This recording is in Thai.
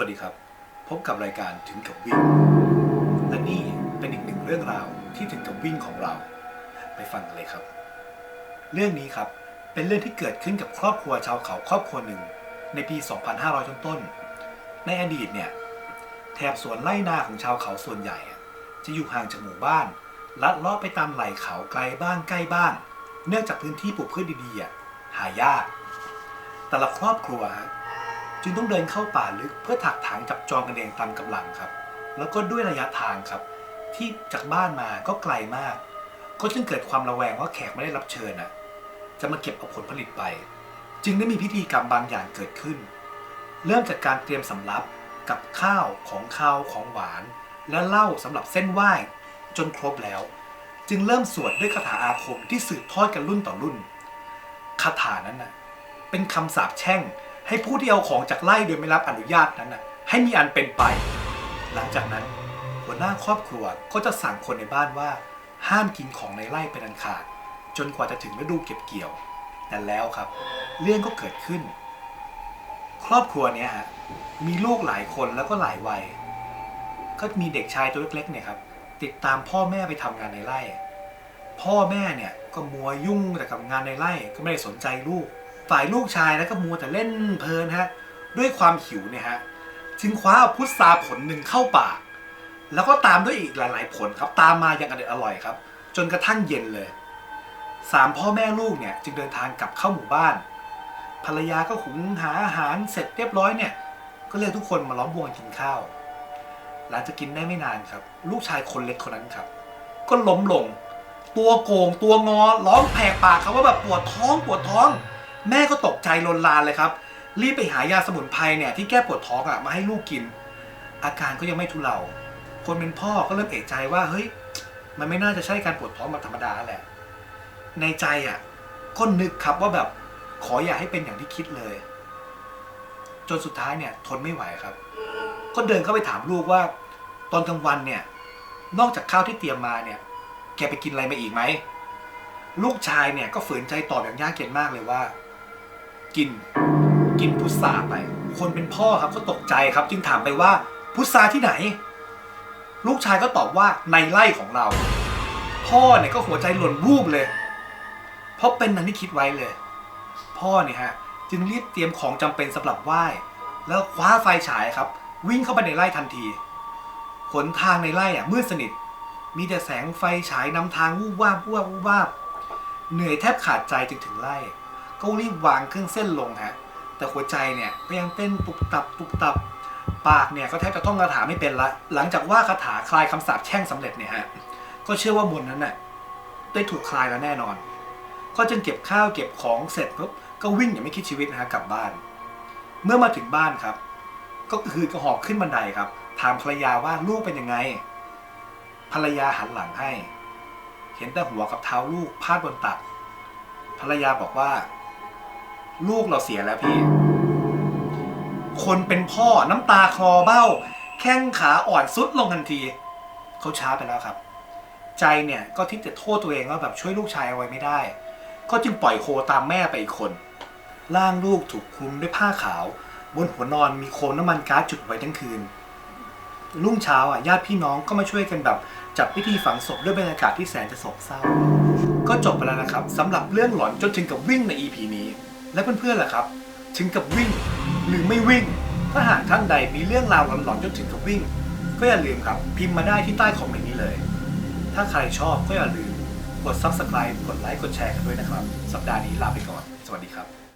วัสดีครับ พบกับรายการถึงกับวิ่ง และนี่เป็นอีกหนึ่งเรื่องราวที่ถึงกับวิ่งของเรา ไปฟังกันเลยครับ เรื่องนี้ครับเป็นเรื่องที่เกิดขึ้นกับครอบครัวชาวเขาครอบครัวหนึ่ง ในปี 2500 ต้นๆในอดีตเนี่ยแถบสวนไร่นาของชาวเขาส่วนใหญ่ จะอยู่ห่างจากหมู่บ้าน ลัดเลาะไปตามไหล่เขาไกลบ้างใกล้บ้างเนื่องจากพื้นที่ปลูกพืชดีๆหายาก แต่ละครอบครัวฮะ จึงต้องเดินเข้าป่าลึกเพื่อถักถางจับจองกันเองตามกำลังครับ แล้วก็ด้วยระยะทางครับ ที่จากบ้านมาก็ไกลมาก ก็จึงเกิดความระแวงว่าแขกไม่ได้รับเชิญน่ะจะมาเก็บเอาผลผลิตไป จึงได้มีพิธีกรรมบางอย่างเกิดขึ้น เริ่มจากการเตรียมสำรับกับข้าวของข้าวของหวาน และเหล้าสำหรับเส้นไหว้จนครบแล้ว จึงเริ่มสวดด้วยคาถาอาคมที่สืบทอดกันรุ่นต่อรุ่นคาถานั้นน่ะเป็นคำสาปแช่ง ให้ผู้ที่เอาของจากไร่โดยไม่รับอนุญาตนั้นน่ะให้มีอันเป็นไป หลังจากนั้น หัวหน้าครอบครัวก็จะสั่งคนในบ้านว่า ห้ามกินของในไร่เป็นอันขาด จนกว่าจะถึงฤดูเก็บเกี่ยวแต่แล้วครับ เรื่องก็เกิดขึ้น ครอบครัวเนี้ยฮะมีลูกหลายคนแล้วก็หลายวัย ก็มีเด็กชายตัวเล็กๆเนี่ยครับ ติดตามพ่อแม่ไปทำงานในไร่ พ่อแม่เนี่ยก็มัวยุ่งแต่กับงานในไร่ก็ไม่ได้สนใจลูก ฝ่ายลูกชายแล้วก็มัวแต่เล่นเพลินฮะด้วยความหิวเนี่ยฮะจึงคว้าพุทราผลหนึ่งเข้าปาก แล้วก็ตามด้วยอีกหลาย ๆ ผลครับตามมาอย่างอเด็ดอร่อยครับ จนกระทั่งเย็นเลยสามพ่อแม่ลูกเนี่ยจึงเดินทางกลับเข้าหมู่บ้าน ภรรยาก็หุงหาอาหารเสร็จเรียบร้อยเนี่ย ก็เรียกทุกคนมาล้อมวงกินข้าว หลังจากกินได้ไม่นานครับ ลูกชายคนเล็กคนนั้นครับ ก็ล้มลง ตัวโกงตัวงอร้องแผกปากครับว่าแบบปวดท้องปวดท้อง แม่ก็ตกใจลนลานเลยครับ รีบไปหายาสมุนไพรเนี่ยที่แก้ปวดท้องอะมาให้ลูกกิน อาการก็ยังไม่ทุเลา คนเป็นพ่อก็เริ่มเอะใจว่าเฮ้ย มันไม่น่าจะใช่การปวดท้องแบบธรรมดาแหละ ในใจอะก็นึกครับว่าแบบขออย่าให้เป็นอย่างที่คิดเลย จนสุดท้ายเนี่ยทนไม่ไหวครับ ก็เดินเข้าไปถามลูกว่า ตอนกลางวันเนี่ย นอกจากข้าวที่เตรียมมาเนี่ย แกไปกินอะไรมาอีกไหมลูกชายเนี่ยก็ฝืนใจตอบอย่างยากเย็นมากเลยว่า กิน กินพุทราไป คนเป็นพ่อครับก็ตกใจครับ จึงถามไปว่าพุทราที่ไหน ลูกชายก็ตอบว่าในไร่ของเรา พ่อเนี่ยก็หัวใจหล่นวูบเลย เพราะเป็นนันที่คิดไว้เลย พ่อเนี่ยฮะจึงรีบเตรียมของจำเป็นสำหรับไหว้ แล้วคว้าไฟฉายครับ วิ่งเข้าไปในไร่ทันทีหนทางในไร่อะมืดสนิท มีแต่แสงไฟฉายนำทางวูบวาบวูบวาบวูบวาบ เหนื่อยแทบขาดใจจึงถึงไร่ ก็รีบวางเครื่องเส้นลงฮะแต่หัวใจเนี่ยก็ยังเต้นตุบตับตุบตับปากเนี่ยก็แทบจะท่องคาถาไม่เป็นละ หลังจากว่าคาถาคลายคำสาปแช่งสำเร็จเนี่ยฮะก็เชื่อว่ามนนั้นน่ะได้ถูกคลายแล้วแน่นอน ก็จึงเก็บข้าวเก็บของเสร็จปุ๊บก็วิ่งอย่างไม่คิดชีวิตนะฮะกลับบ้าน เมื่อมาถึงบ้านครับ ก็คือกระหอบขึ้นบันไดครับ ถามภรรยาว่าลูกเป็นยังไง ภรรยาหันหลังให้ เห็นแต่หัวกับเท้าลูกพาดบนตัก ภรรยาบอกว่า ลูกเราเสียแล้วพี่ คนเป็นพ่อน้ำตาคลอเบ้า แข้งขาอ่อนสุดลงทันที เขาช้าไปแล้วครับ ใจเนี่ยก็ทิศจะโทษตัวเองว่าแบบช่วยลูกชายเอาไว้ไม่ได้ ก็จึงปล่อยโคตามแม่ไปอีกคน ร่างลูกถูกคลุมด้วยผ้าขาว บนหัวนอนมีโคมน้ำมันก๊าซจุดไว้ทั้งคืน รุ่งเช้าอะญาติพี่น้องก็มาช่วยกันแบบจัดพิธีฝังศพด้วยบรรยากาศที่แสนจะโศกเศร้า ก็จบไปแล้วนะครับสำหรับเรื่องหลอนจนถึงกับวิ่งใน EP นี้ และเพื่อนๆล่ะครับ ถึงกับวิ่งหรือไม่วิ่ง ถ้าหากท่านใดมีเรื่องราวหลอนๆจนถึงกับวิ่ง ก็อย่าลืมครับ พิมพ์มาได้ที่ใต้คอมเมนต์นี้เลย ถ้าใครชอบก็อย่าลืมกด subscribe กดไลค์กดแชร์กันด้วยนะครับ สัปดาห์นี้ลาไปก่อน สวัสดีครับ